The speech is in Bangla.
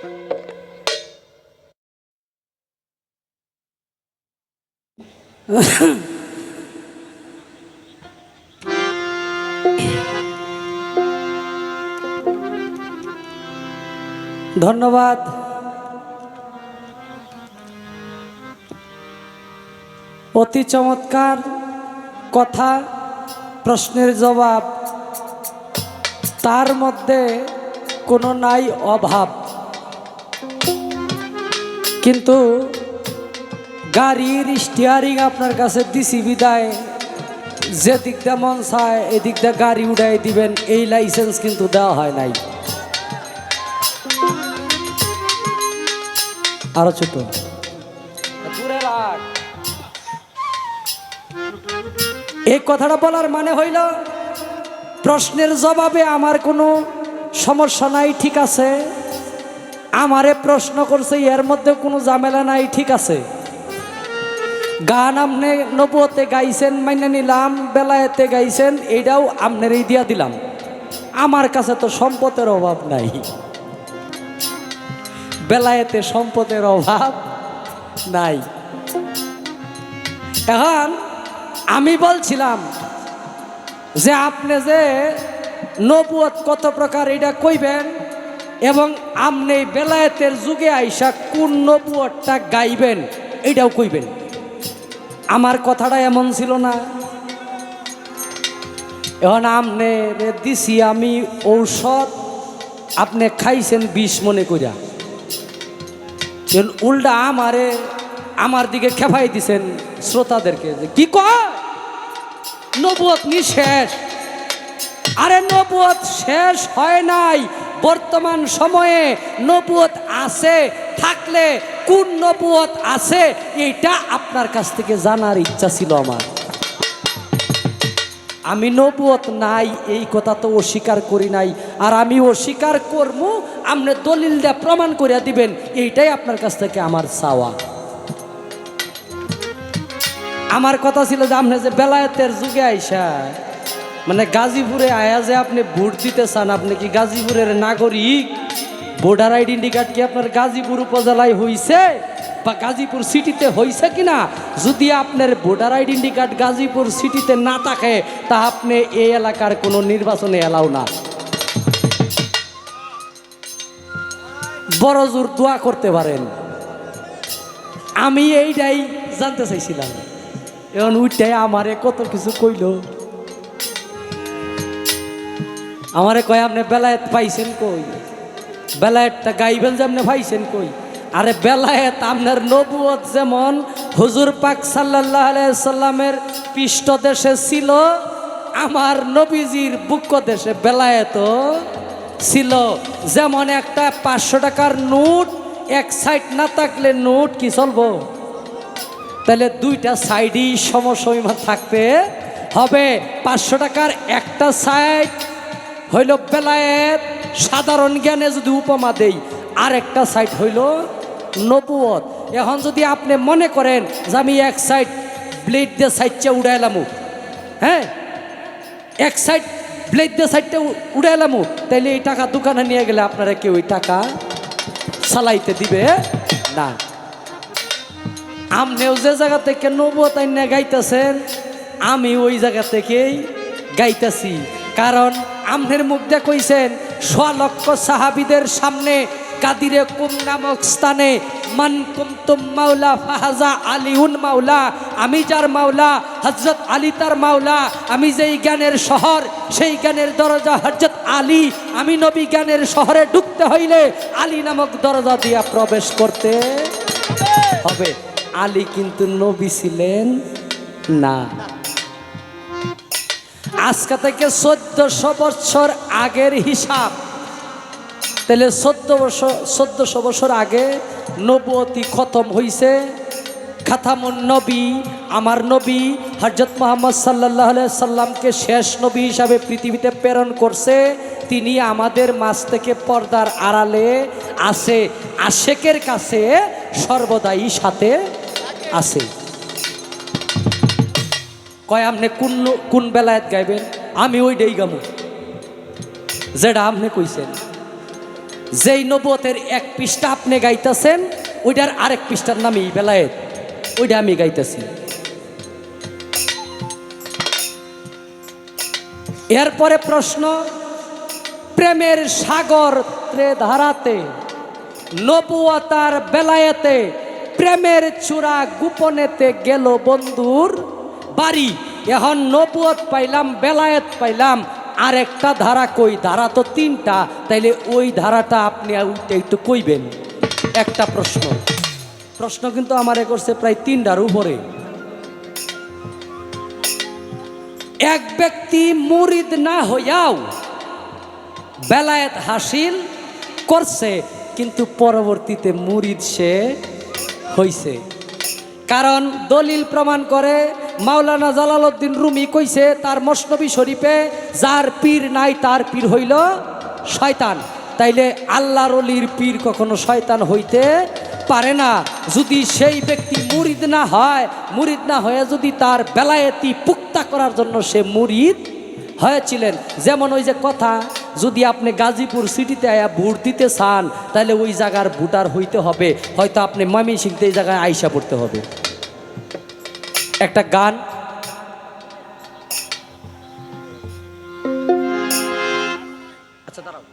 ধন্যবাদ। অতি চমৎকার কথা প্রশ্নের জবাব। তার মধ্যে কোনো নাই অভাব। কিন্তু গাড়ির স্টিয়ারিং আপনার কাছে দিছি বিদায়। যে দিক দিয়ে মন চায় এদিকটা গাড়ি উড়াই দিবেন এই লাইসেন্স কিন্তু দেওয়া হয় নাই। আরও ছোট। এই কথাটা বলার মানে হইল প্রশ্নের জবাবে আমার কোনো সমস্যা নাই ঠিক আছে? আমারে প্রশ্ন করছে, এর মধ্যে কোনো ঝামেলা নাই, ঠিক আছে? গান আপনি নবুয়তে গাইছেন, মাইনে নিলাম, বেলায়েতে গাইছেন এইটাও আপনারই দিয়া দিলাম। আমার কাছে তো সম্পদের অভাব নাই। বেলায়েতে সম্পদের অভাব নাই। এখন আমি বলছিলাম যে আপনি যে নবুয়ত কত প্রকার, এটা কইবেন? এবং আপনি বেলায়েতের যুগে আইসা কোন নবুয়তটা গাইবেন, এটাও কইবেন। আমার কথাটা এমন ছিল না। এখন আপনি দিছি আমি ঔষধ, আপনি খাইছেন বিষ মনে করিয়া উল্টা আমারে, আমার দিকে খেপাই দিছেন শ্রোতাদেরকে যে, কি নবুয়ত নি শেষ আরে নবুয়ত শেষ হয় নাই। বর্তমান সময়ে নবুয়ত আছে, থাকলে কোন নবুয়ত আছে এটা আপনার কাছ থেকে জানার ইচ্ছা ছিল আমার। আমি নবুয়ত নাই, এই কথা তো অস্বীকার করি নাই। আর আমি অস্বীকার করব, আপনি দলিল দিয়ে প্রমাণ করিয়া দিবেন, এইটাই আপনার কাছ থেকে আমার চাওয়া। আমার কথা ছিল যে আপনি যে বেলায়েতের যুগে আইসা মানে গাজীপুরে আয়া যে আপনি ভোট দিতে চান, আপনি কি গাজীপুরের নাগরিক? ভোটার আইডেন্টি কার্ড কি আপনার গাজীপুর উপজেলায় হইছে? বা গাজীপুর সিটিতে হইছে কিনা? যদি আপনার ভোটার আইডেন্টি কার্ড গাজীপুর সিটিতে না থাকে, তা আপনি এই এলাকার কোনো নির্বাচনে এলাও না। বড় জোর দোয়া করতে পারেন। আমি এইটাই জানতে চাইছিলাম। এখন উইটাই আমারে কত কিছু কইল। আমারে কয়, আপনি বেলায়েত পাইছেন কই? বেলায়েতটা গাইবেন যে আপনি পাইছেন কই? আরে বেলায়েত আপনার নবুয়ত যেমন হুজুর পাক সাল্লাহ সাল্লামের পৃষ্ঠদেশে ছিল, আমার নবীজির বুক্ক দেশে বেলায়েত ছিল। যেমন একটা পাঁচশো টাকার নোট, এক সাইড না থাকলে নোট কি চলবো? তাহলে দুইটা সাইডই সমসময় থাকতে হবে। পাঁচশো টাকার একটা সাইড হইল বেলায়েত সাধারণ জ্ঞানে যদি উপমা দেই আর একটা সাইড হইল নবুয়ত এখন যদি আপনি মনে করেন যে আমি এক সাইড ব্লেড দিয়ে সাইডটা উড়াইলাম হ্যাঁ? এক সাইড ব্লেড দিয়ে সাইডটা উড়াইলাম, তাইলে এই টাকা দোকানে নিয়ে গেলে আপনারা কেউ ওই টাকা চালাইতে দিবে না। আপনিও যে জায়গা থেকে নবত আইনা গাইতেছেন, আমি ওই জায়গা থেকেই গাইতেছি। কারণ আমনের মুখ দিয়ে কইছেন লক্ষ সাহাবিদের সামনে কাদিরে কুম নামক স্থানে, মান কুমতুম মাওলা ফাহাজা আলিউন মাওলা, আমি যার মাওলা হজরত আলী তার মাওলা, আমি যেই জ্ঞানের শহর, সেই জ্ঞানের দরজা হজরত আলী, আমি নবী জ্ঞানের শহরে ঢুকতে হইলে আলী নামক দরজা দিয়া প্রবেশ করতে হবে। আলী কিন্তু নবী ছিলেন না। আজকে থেকে চোদ্দশো বছর আগের হিসাব। তাহলে চোদ্দ বছর, চোদ্দশো বছর আগে নবতী খতম হইছে। খাতামুন নবী, আমার নবী হজরত মোহাম্মদ সাল্লাহ সাল্লামকে শেষ নবী হিসাবে পৃথিবীতে প্রেরণ করছে। তিনি আমাদের মাছ থেকে পর্দার আড়ালে আছে, আশেকের কাছে সর্বদাই সাথে আছে। কয় আপনি কোন কোন বেলায়ত গাইবেন? আমি ওইটাই গামু। যেটা আপনি কইছেন, যেই নবতের এক পৃষ্ঠা আপনি গাইতেছেন ওইটার আরেক পৃষ্ঠার নামই বেলায়েত ওইটা আমি গাইতেছি। এরপরে প্রশ্ন, প্রেমের সাগর ত্রে ধারাতে নবুয়াতার বেলায়েতে প্রেমের চূড়া গোপনেতে গেল বন্ধুর? বাড়ি। এখন নবুয়ত পাইলাম, বেলায়েত পাইলাম। আর একটা ধারা কই? ধারা তো তিনটা। তাইলে ওই ধারাটা আপনি ওইটা একটু কইবেন। একটা প্রশ্ন। প্রশ্ন কিন্তু আমারে করছে প্রায় তিনটার উপরে। এক ব্যক্তি মুরিদ না হইয়াও বেলায়েত হাসিল করছে, কিন্তু পরবর্তীতে মুরিদ সে হইছে। কারণ দলিল প্রমাণ করে মাওলানা জালালউদ্দিন রুমি কইছে, তার মসনবী শরীফে যার পীর নাই, তার পীর হইল শয়তান। তাইলে আল্লাহর অলির পীর কখনো শয়তান হইতে পারে না। যদি সেই ব্যক্তি মুরিদ না হয়, মুরিদ না হয়ে যদি তার বেলায়েতি পুক্তা করার জন্য সে মুরিদ হয়েছিলেন। যেমন ওই যে কথা, যদি আপনি গাজীপুর সিটিতে আয়া ভোট দিতে চান তাহলে ওই জায়গার ভোটার হইতে হবে। হয়তো আপনি ময়মনসিংহতে এই জায়গায় আইসা পড়তে হবে। একটা গান। আচ্ছা দাঁড়াও।